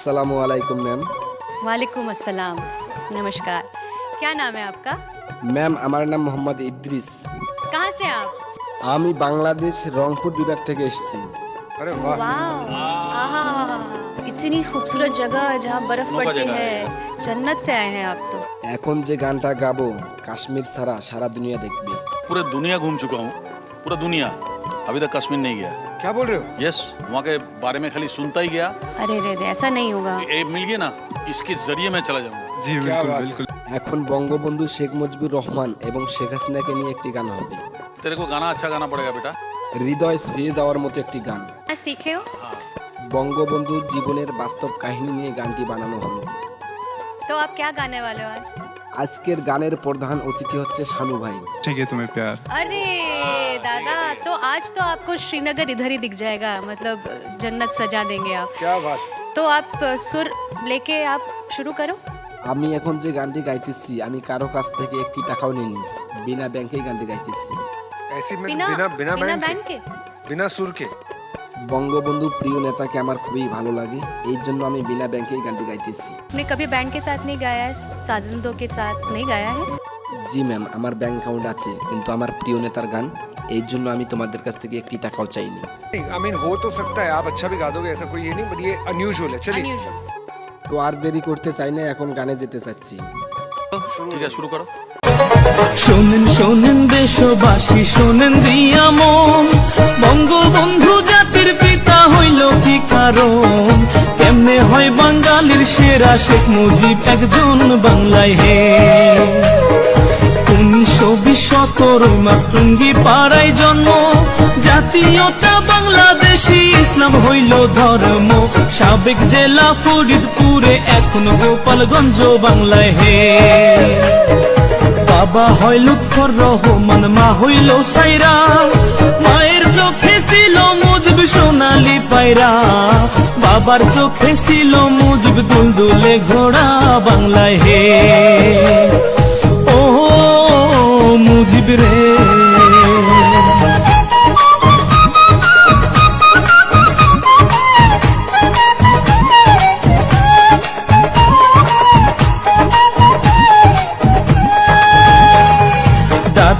আসসালামু আলাইকুম ম্যাম वालेकुम अस्सलाम नमस्कार क्या नाम है आपका ম্যাম আমার নাম মোহাম্মদ ইদ্রিস कहाँ से आप আমি বাংলাদেশ রংপুর বিভাগ থেকে এসেছি अरे वाह वाह आहा इतनी खूबसूरत जगह जहाँ बर्फ पड़ती है जन्नत से आए हैं आप तो এখন যে গানটা গাবো কাশ্মীর ছাড়া সারা দুনিয়া দেখবে पूरे दुनिया घूम चुका हूँ पूरा दुनिया अभी तक कश्मीर नहीं गया क्या बोल रहे हो यस वहाँ के बारे में खाली सुनता ही गया अरे रे रे ऐसा नहीं होगा ये मिल गया ना इसके जरिए मैं चला जाऊंगा জি क्या বিলকুল बात বিলকুল এখন বঙ্গবন্ধু শেখ মুজিবুর রহমান এবং শেখ হাসিনাকে নিয়ে একটি গান হবে तेरे को गाना अच्छा गाना पड़ेगा बेटा হৃদয় ছুঁয়ে যাওয়ার মতো একটি গান क्या सीखे हो বঙ্গবন্ধুর জীবনের বাস্তব কাহিনী নিয়ে গানটি বানানো হলো तो आप क्या गाने वाले हो आज আজকের গানের প্রধান অতিথি হচ্ছে শানু ভাই ठीक है तुम्हें प्यार अरे दादा तो आज तो आपको श्रीनगर इधर ही दिख जाएगा मतलब जन्नत सजा देंगे आप क्या बात तो आप सुर लेके आप शुरू करो আমি এখন যে গানটি গাইতেছি আমি কারো কাছ থেকে একটি টাকাও নিইনি বিনা ব্যাংকেই গানটি গাইতেছি ऐसी में बिना बिना बिना बिना बैंड बैंड के के बिना सुर के বঙ্গবন্ধু প্রিয় নেতাকে আমার খুবই ভালো লাগে এই জন্য আমি বিনা ব্যাংকেই গানটি গাইতেছি आपने कभी बैंड के साथ नहीं गाया है साजिंदों के साथ नहीं गाया है জি ম্যাম আমার ব্যাংক অ্যাকাউন্ট আছে কিন্তু আমার প্রিয় নেতার গান এই জন্য আমি তোমাদের কাছ থেকে একটি টাকাও চাইনি आई मीन हो तो सकता है आप अच्छा भी गा दोगे ऐसा कोई ये नहीं बट ये अनयूजुअल है चलिए अनयूजुअल তো আর দেরি করতে চাই না এখন গানে যেতে চাচ্ছি ठीक है शुरू करो শোনেন শোনেন দেশবাসী শোনেন দিয়া মন বঙ্গবন্ধু জাতির পিতা হইল কি কারণ? কেমনে হয় বাঙালির সেরা শেখ মুজিব একজন বাংলায় হে? উনিশশো পাড়ায় জন্ম। জাতীয়তা বাংলাদেশি ইসলাম হইল ধর্ম। সাবেক জেলা ফরিদপুরে এখন গোপালগঞ্জ বাংলায় হে। বাবা হয় লুৎফর রহমান, মা হইল সাইরা। মায়ের চোখে ছিল মুজব সোনালি পায়রা বাবার চোখে ছিল মুজব দুলদুলে ঘোড়া বাংলায় হে। ও মুজিব রে।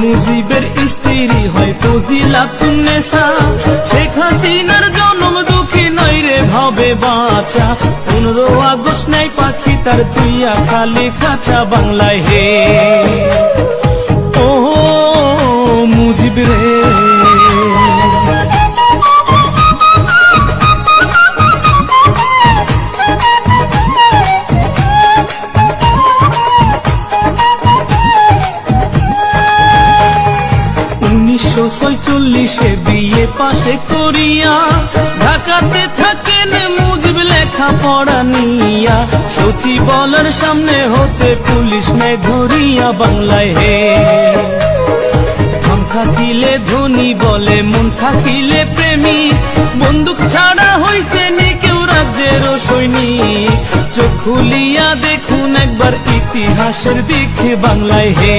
মুজিবের স্ত্রী হয় ফজিলা তুন্নেসা শেখ হাসিনার জন্ম দুঃখী নয় রে, ভাবে বাঁচা। পনেরো আগস্ট নাই পাখি তার তুইয়া খালি খাঁচা বাংলায় হে। ও মুজিব রে। পাশে করিয়া, ঢাকাতে থাকেন মুজিব লেখা পড়া নিয়া। সচিবালয়ের সামনে হতে পুলিশ নেয় ধরিয়া বাংলায় হে। থাকিলে ধনী বলে, মন থাকিলে প্রেমী। বন্দুক ছাড়া হইছে নি কেউ রাজ্যের সৈনিক। চোখ খুলিয়া দেখুন একবার ইতিহাসের দিকে বাংলায় হে।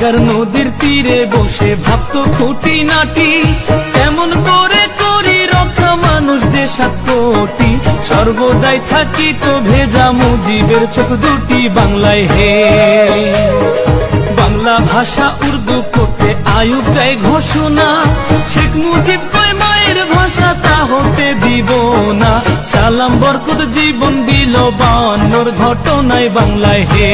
বাইগার নদীর তীরে বসে ভাবতো খুঁটি নাটি কেমন করে করি রক্ষা মানুষ যে সাত কোটি। সর্বদাই থাকি তো ভেজা মুজিবের চোখ দুটি বাংলায় হে। বাংলা ভাষা উর্দু করতে আয়ুব দেয় ঘোষণা। শেখ মুজিব কয় মায়ের ভাষা তা হতে দিব না। সালাম, বরকত, জীবন দিল বান্নর ঘটনায় বাংলায় হে।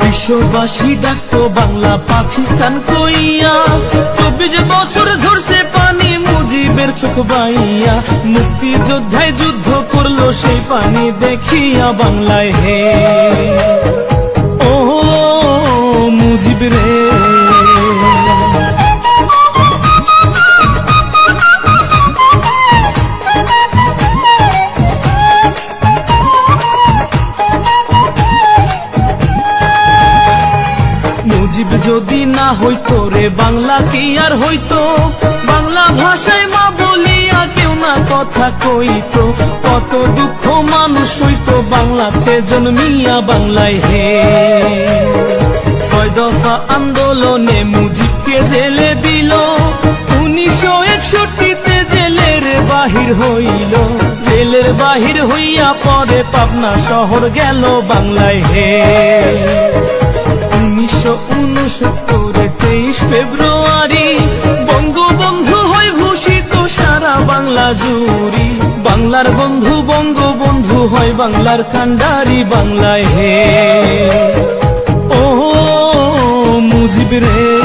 বিশ্ববাসী ডাকতো বাংলা, পাকিস্তান কইয়া। চব্বিশ বছর ঝরছে পানি, মুজিবের চোখ বাইয়া। মুক্তিযোদ্ধায় যুদ্ধ করল সেই পানি, দেখিয়া বাংলায় হে। ও মুজিব রে। মুজিব যদি না হইতো রে, বাংলা কি আর হইতো? বাংলা ভাষায় মা বলিয়া কেউ না কথা কইতো। কত দুঃখ মানুষ হইতো বাংলাতে জন্মিয়া বাংলায় হে। ছয় দফা আন্দোলনে মুজিবকে জেলে দিল। উনিশশো একষট্টিতে জেলের বাহির হইল। জেলের বাহির হইয়া পরে পাবনা শহর গেল বাংলায় হে। উনিশশো উনসত্তরে তেইশ ফেব্রুয়ারি বঙ্গবন্ধু হয় ভূষিত সারা বাংলা জুড়ি। বাংলার বন্ধু বঙ্গবন্ধু হয় বাংলার কান্ডারি বাংলায় হে। ও মুজিব রে।